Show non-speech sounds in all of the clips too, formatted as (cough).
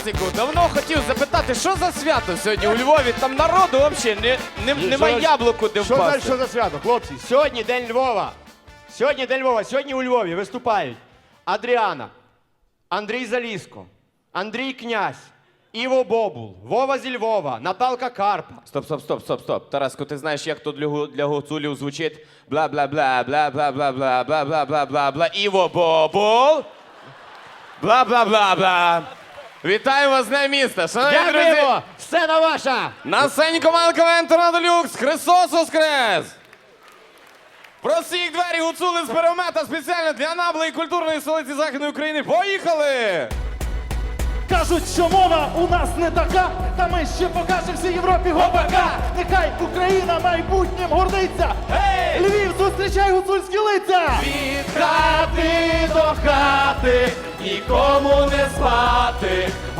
Стасику, давно хотів запитати, що за свято сьогодні у Львові? Там народу взагалі не, не, немає яблуку де Що далі, впасти. що за свято? Хлопці, сьогодні День Львова. Сьогодні День Львова. Сьогодні у Львові виступають Адріана, Андрій Заліско, Андрій Князь, Іво Бобул, Вова зі Львова, Наталка Карпа. Стоп, стоп, стоп, стоп, стоп. Тараско, ти знаєш, як тут для, гу- для гуцулів звучить бла бла бла бла бла бла бла бла бла бла бла бла Іво Бобул. Бла бла бла бла. Вітаю вас з Днем міста. Шановні друзі, Дякуємо! Сцена ваша! на сцені команда КВН Торнадо Люкс. Христос Воскрес! Просіть двері гуцули з перемета спеціально для наблої культурної столиці Західної України. Поїхали! Кажуть, що мова у нас не така, та ми ще покажемо всій Європі гопака. Нехай Україна майбутнім гордиться. Львів, зустрічай гуцульські лиця! Від хати до хати, нікому не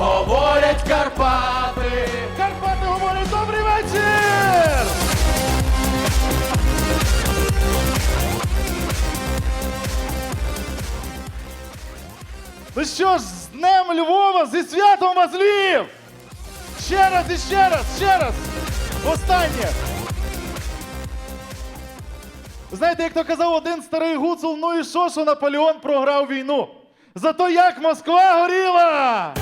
говорять Карпати. Карпати говорять добрий вечір! Ну що ж, з Днем Львова, зі святом вас Львів! Ще раз і ще раз, ще раз! Останнє! Знаєте, як то казав один старий гуцул, ну і що, що Наполеон програв війну? Зато як Москва горіла!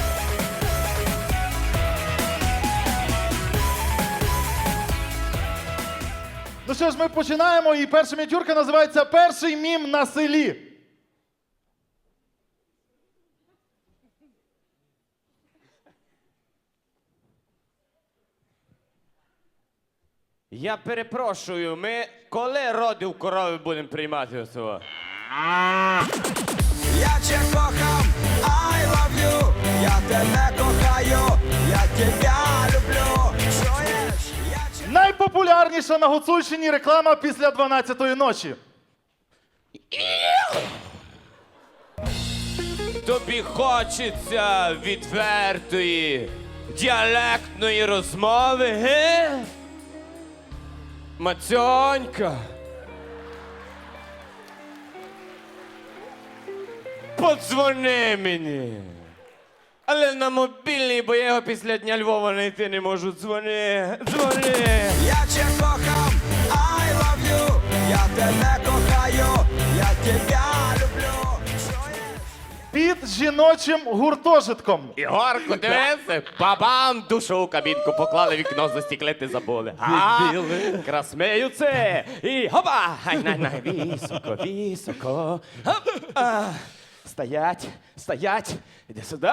Ну що ж, ми починаємо, і перша мініатюрка називається Перший мім на селі. Я перепрошую, ми коли родив корови будемо приймати цього? Я тебе кохам, Найпопулярніша на Гуцульщині реклама після 12-ї ночі. Тобі хочеться відвертої діалектної розмови, ге? Мацьонька. Подзвони мені. Але на мобільний, бо я його після дня Львова знайти не можу. Дзвони, дзвони. Я тебе кохам, I love you, я тебе кохаю, я тебя люблю. Під жіночим гуртожитком. Ігорку, дивися, бабам душу у кабінку поклали, вікно застіклити забули. А, Якраз сміються. І хопа! Ай, най, най, високо, високо. Хоп, а. Стоять, стоять. Іди сюди.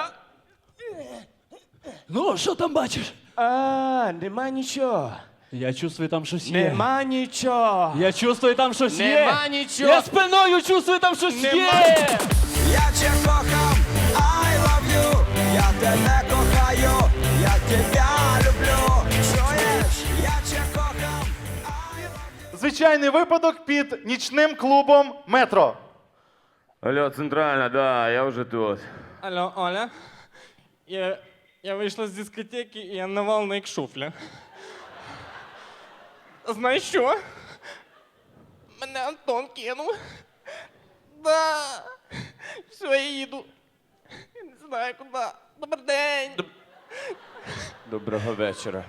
Ну, що там бачиш? А, нема нічого. Я чувствую, там щось є. Нема нічого. Я чувствую, там щось є. Нема нічого. Я спиною чувствую, там щось є. Я тебе кохам, I love you, я тебе кохаю, я тебя люблю. Чуєш? Я тебе кохам, Звичайний випадок під нічним клубом метро. Алло, центральна, да, я вже тут. Алло, Оля. Я, я вийшла з дискотеки і я навал як шуфля. Знаєш що? Мене Антон кинув. Да. Все, я їду. Я не знаю куди. Добрий день. Доброго вечора.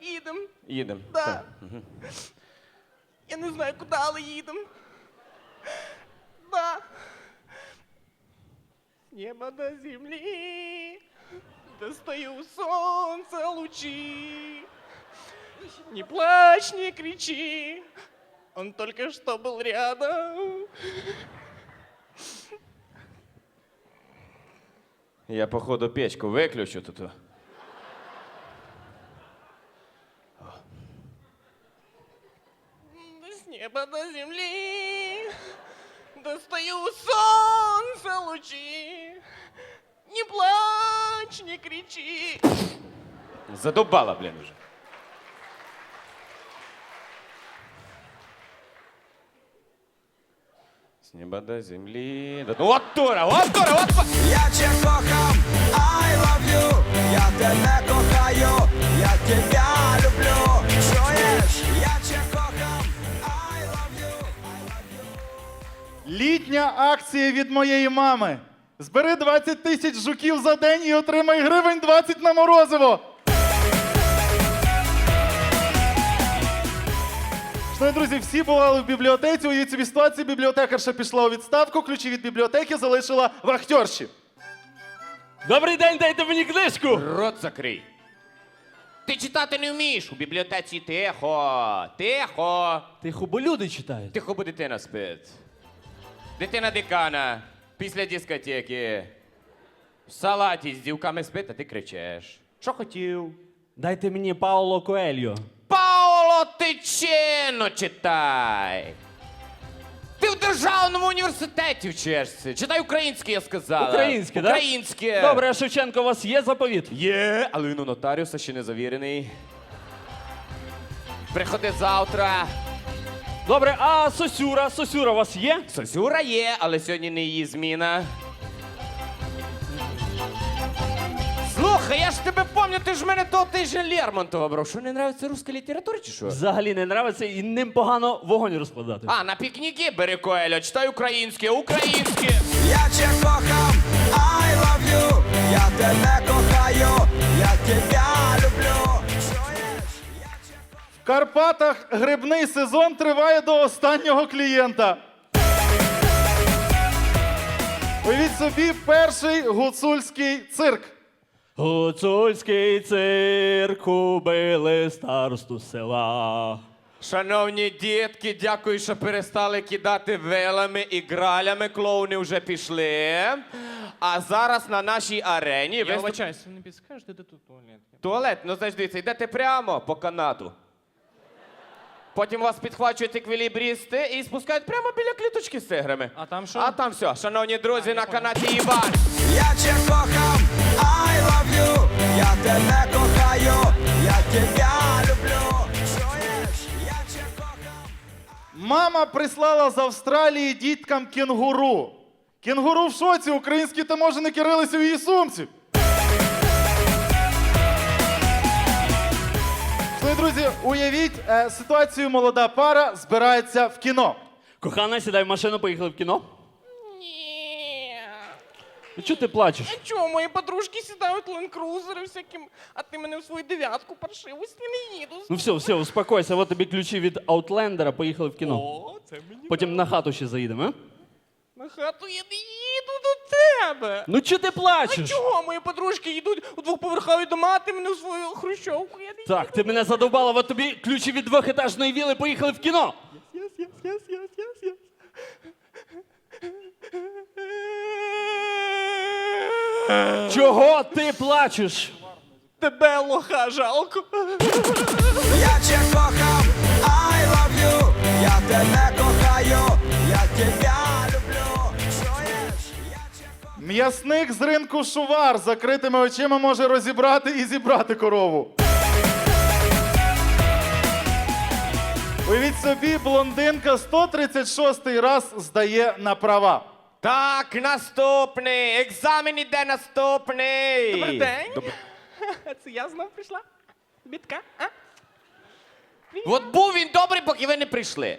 Їдем. Їдемо. Да. Я не знаю куди, але їдем. Неба до земли достаю солнце лучи. Не плачь, не кричи, он только что был рядом. Я, походу, печку виключу тут. С неба до земли достаю солнце лучи. Не плачь, не кричи. Задобала, блін, вже. С неба до земли. до- Ну, от дура, от дура, от... па- я тебе кохам, I love you, я тебе кохаю, я тебя люблю. Чуєш? Я тебе кохам, I love you. Літня акція від моєї мами. Збери 20 тисяч жуків за день і отримай гривень 20 на морозиво. Шановні друзі, всі бували в бібліотеці. Уявіть собі ситуацію, бібліотекарша пішла у відставку, ключі від бібліотеки залишила вахтерші. Добрий день, дайте мені книжку. Рот закрий. Ти читати не вмієш. У бібліотеці тихо. Тихо. Тихо, бо люди читають. Тихо, бо дитина спить. Дитина декана. Після дискотеки. В салаті з дівками спить, а ти кричеш. Що хотів? Дайте мені Пауло Коельо. Паоло Тичено читай. Ти в державному університеті вчишся. Читай українське, я сказала. Українське, так? Українське. Добре, а Шевченко, у вас є заповіт? Є, але він у нотаріуса ще не завірений. Приходи завтра. Добре, а Сосюра, Сосюра у вас є? Сосюра є, але сьогодні не її зміна. Слухай, я ж тебе пам'ятаю, ти ж мене того тижня Лермонтова брав. Що не нравиться руська література чи що? Взагалі не нравиться і ним погано вогонь розкладати. А, на пікніки бери Коелю, читай українське, українське. Я тебе кохам, I love you, я тебе кохаю, я тебя Карпатах грибний сезон триває до останнього клієнта. Уявіть собі перший гуцульський цирк. Гуцульський цирк убили старосту села. Шановні дітки, дякую, що перестали кидати вилами і гралями. Клоуни вже пішли. А зараз на нашій арені Я виступ... вибачаюсь, ви не підскажете, де тут туалет? Туалет, ну значить, дивіться, йдете прямо по канату. Потім вас підхвачують еквілібрісти і спускають прямо біля кліточки з тиграми. А там що? А там все. Шановні друзі, на канаті Іван. Я тебе кохам, I love you, я тебе кохаю, я тебя люблю. Чуєш? Я тебе кохам. Мама прислала з Австралії діткам кінгуру. Кінгуру в шоці, українські таможенники рилися в її сумці. Шановні друзі, уявіть е, ситуацію молода пара збирається в кіно. Кохана, сідай в машину, поїхали в кіно. Ні. Ну, Чого ти плачеш? Чого, мої подружки сідають ленд-крузери всяким, а ти мене в свою дев'ятку паршиву з не їду. Ну все, все, успокойся. От тобі ключі від Аутлендера, поїхали в кіно. О, це мені Потім на хату ще заїдемо, а? на хату я не їду до тебе. Ну чого ти А плачеш? чого мої подружки йдуть у двохповерхові дома, а ти мене в свою хрущовку? Я не Так, ти мене задовбала, от тобі ключі від двохетажної віли, поїхали в кіно. Yes, yes, yes, yes, yes, yes. Чого ти плачеш? Тебе лоха жалко. Я тебе кохам, I love you, я тебе кохаю, я тебя люблю. М'ясник з ринку шувар з закритими очима може розібрати і зібрати корову. Уявіть собі, блондинка 136 раз здає на права. Так, наступний. Екзамен іде наступний. Добрий день. Добр- (laughs) Це я знов прийшла. Бітка, а? От був він добрий, поки ви не прийшли.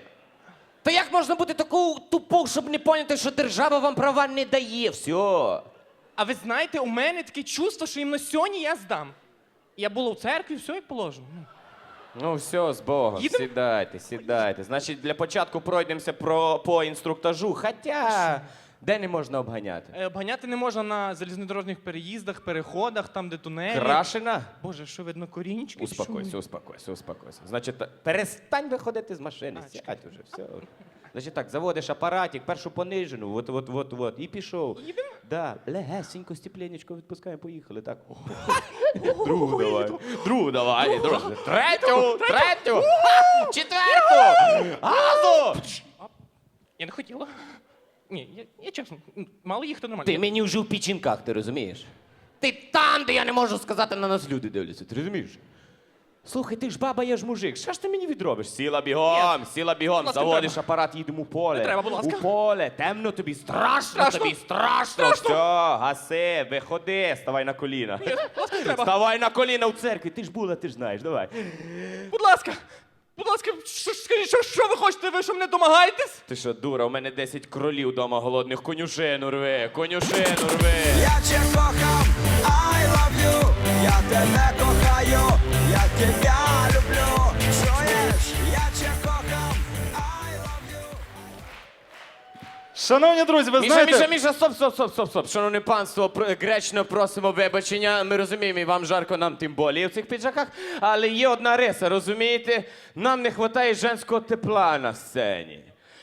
Та як можна бути такою тупою, щоб не поняти, що держава вам права не дає? Все. А ви знаєте, у мене таке чувство, що іменно сьогодні я здам. Я була у церкві, все як положено. Ну. Ну, все, з Богом. Їдем? Сідайте, сідайте. Значить, для початку пройдемося про, по інструктажу. Хоча, де не можна обганяти? Е, Обганяти не можна на залізнодорожніх переїздах, переходах, там, де тунелі. Крашена? Боже, що видно корінчики? чи Успокойся, успокойся, успокойся. Значить, та- перестань виходити з машини. А, Сядь уже, все. Значить так, заводиш апаратик, першу понижену, от, от, от, от, і пішов. Їдемо? Да, легесенько, стіпленечко відпускаємо, поїхали, так. (laughs) Другу давай. Другу давай, другу. Третю, третю, четверту, газу! Я не хотіла. Ні, я, я чесно, мало їх, то нормально. Ти мені вже в печінках, ти розумієш? Ти там, де я не можу сказати, на нас люди дивляться, ти розумієш? Слухай, ти ж баба, я ж мужик. Що ж ти мені відробиш? Сіла бігом, сіла бігом, ласка, заводиш треба. апарат, їдемо у поле. Не треба, будь ласка. У поле, темно тобі, страшно, Страшно. тобі, страшно. Страшно. Все, гаси, виходи, ставай на коліна. Будь ласка, не треба. Ставай на коліна в церкві, ти ж була, ти ж знаєш, давай. Будь ласка, Будь ласка, що, скажіть, що, що ви хочете? Ви що мене домагаєтесь? Ти що, дура, у мене 10 кролів дома голодних, конюшину рве, конюшину рве. Я тебе кохав, I love you Я тебе кохаю, я тебя Шановні друзі, ви Міша, знаєте... Міша, Міша, стоп, стоп, стоп, стоп, стоп. Шановне панство, пр- гречно просимо вибачення. Ми розуміємо, і вам жарко, нам тим болі в цих піджаках. Але є одна риса, розумієте? Нам не вистачає женського тепла на сцені.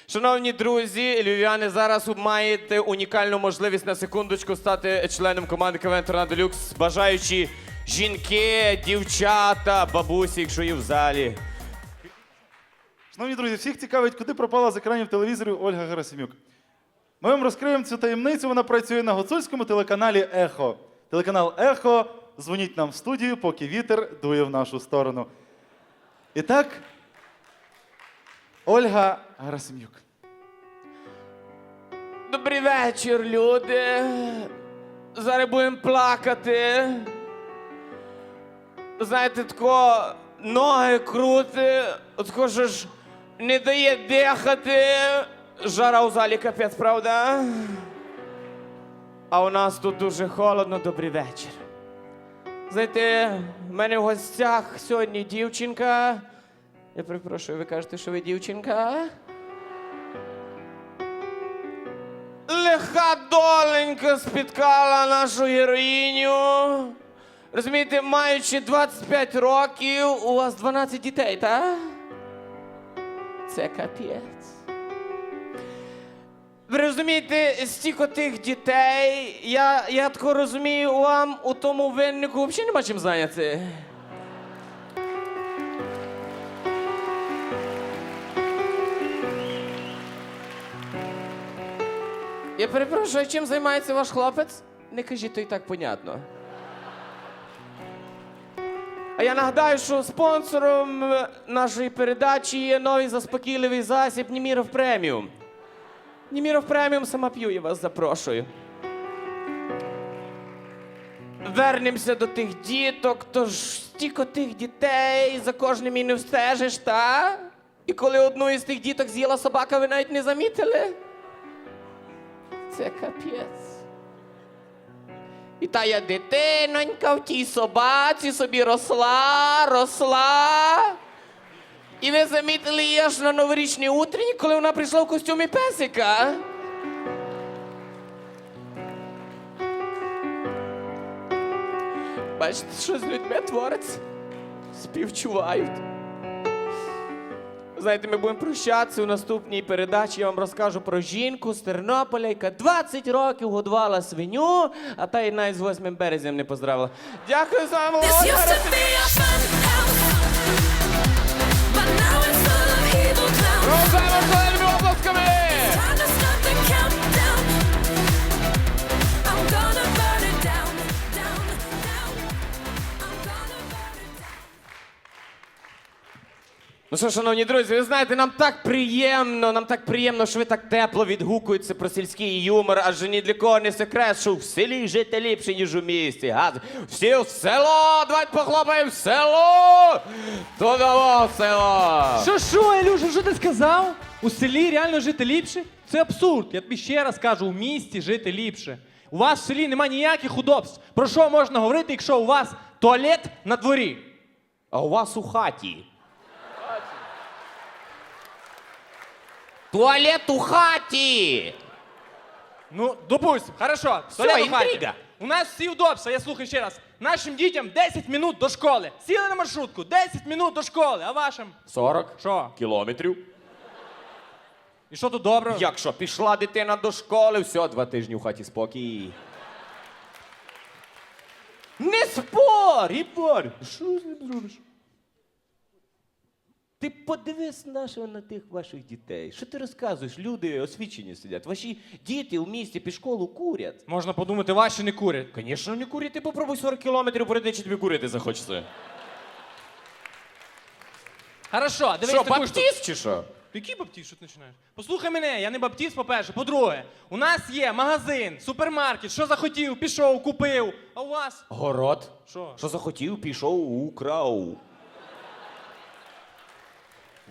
Шановні друзі, львів'яни, зараз маєте унікальну можливість на секундочку стати членом команди КВН Торнадо Люкс, бажаючи жінки, дівчата, бабусі, якщо є в залі. Шановні друзі, всіх цікавить, куди пропала з екранів телевізорів Ольга Герасимюк. Ми вам розкриємо цю таємницю. Вона працює на гуцульському телеканалі Ехо. Телеканал Ехо. Дзвоніть нам в студію, поки вітер дує в нашу сторону. І так, Ольга Герасимюк. Добрий вечір, люди. Зараз будемо плакати. Знаєте, тако ноги крути, от ж не дає дихати. Жара у залі капець, правда? А у нас тут дуже холодно, добрий вечір. Знаєте, в мене в гостях сьогодні дівчинка. Я перепрошую, ви кажете, що ви дівчинка? Лиха доленька спіткала нашу героїню. Розумієте, маючи 25 років, у вас 12 дітей, так? Це капець. Ви розумієте, стільки тих дітей, я, я тако розумію, вам у тому виннику взагалі нема чим зайняти. Я перепрошую, чим займається ваш хлопець? Не кажіть, то і так понятно. А я нагадаю, що спонсором нашої передачі є новий заспокійливий засіб Німіров преміум. Німіров преміум сама п'ю, я вас запрошую. Вернемося до тих діток, тож стільки тих дітей, за кожним і не встежиш, та? І коли одну із тих діток з'їла собака, ви навіть не замітили? Це капець. І та я дитинонька в тій собаці собі росла, росла. І ви замітили її аж на новорічній утренні, коли вона прийшла в костюмі песика. Бачите, що з людьми твориться? Співчувають. Знаєте, ми будемо прощатися у наступній передачі. Я вам розкажу про жінку з Тернополя, яка 20 років годувала свиню, а та й навіть з 8 березням не поздравила. Дякую за увагу. Roberto Helmi Oblaska ve Ну що, шановні друзі, ви знаєте, нам так приємно, нам так приємно, що ви так тепло відгукуєтеся про сільський юмор, адже ні для кого не секрет, що в селі жити ліпше, ніж у місті. Га? Всі в село! Давайте похлопаємо в село! То даво в село! Що, що, Ілюша, що ти сказав? У селі реально жити ліпше? Це абсурд. Я тобі ще раз кажу, у місті жити ліпше. У вас в селі немає ніяких удобств. Про що можна говорити, якщо у вас туалет на дворі? А у вас у хаті. Туалет у хаті! Ну, допустим, хорошо. Всё, туалет у хаті. інтрига. У нас всі удобства, я слухаю ще раз. Нашим дітям 10 минут до школи. Сіли на маршрутку, 10 минут до школи, а вашим? 40 Що? кілометрів. І що тут добре? Якщо пішла дитина до школи, все, два тижні в хаті спокій. Не спор! Ігор! Що з ним зробиш? Ти подивись нашого на тих ваших дітей. Що ти розказуєш? Люди освічені сидять. Ваші діти в місті під школу курять. Можна подумати, ваші не курять. Звісно, не курять. Ти попробуй 40 кілометрів пройти, чи тобі курити захочеться. Хорошо, дивись Що, таку штуку. баптіст чи що? Який баптіст, що ти починаєш? Послухай мене, я не баптіст, по-перше. По-друге, у нас є магазин, супермаркет, що захотів, пішов, купив. А у вас? Город. Що? Що захотів, пішов, украв.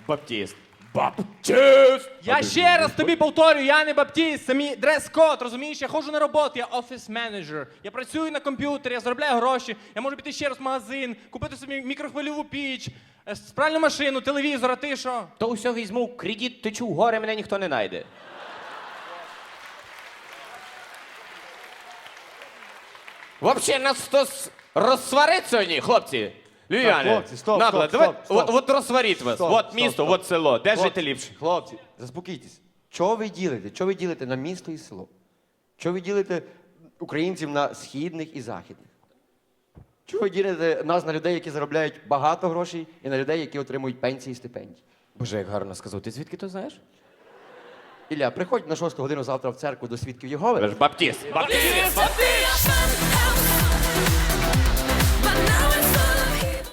Баптіст. Баптіст! Я ще раз тобі повторюю, я не баптіст, це мій дрес-код, розумієш? Я ходжу на роботу, я офіс-менеджер. Я працюю на комп'ютері, я заробляю гроші, я можу піти ще раз в магазин, купити собі мікрохвильову піч, е, спральну машину, телевізор, а ти що? То усе візьму кредит, течу в гори, мене ніхто не знайде. Вообще нас хтось розсварить сьогодні, хлопці. Львів'яни, хлопці, стоп, нагло, стоп, давай, стоп, стоп. От, от розсваріть вас. Стоп, от стоп, місто, стоп. от село. Де Хлопці, жити ліпше? Хлопці, заспокійтесь. Чого ви ділите? Чого ви ділите на місто і село? Чого ви ділите українців на східних і західних? Чого ви ділите нас на людей, які заробляють багато грошей, і на людей, які отримують пенсії і стипендії? Боже, як гарно сказав. Ти звідки то знаєш? Ілля, приходь на 6 годину завтра в церкву до свідків Єгови. Ви ж баптіст. Баптіст! Fun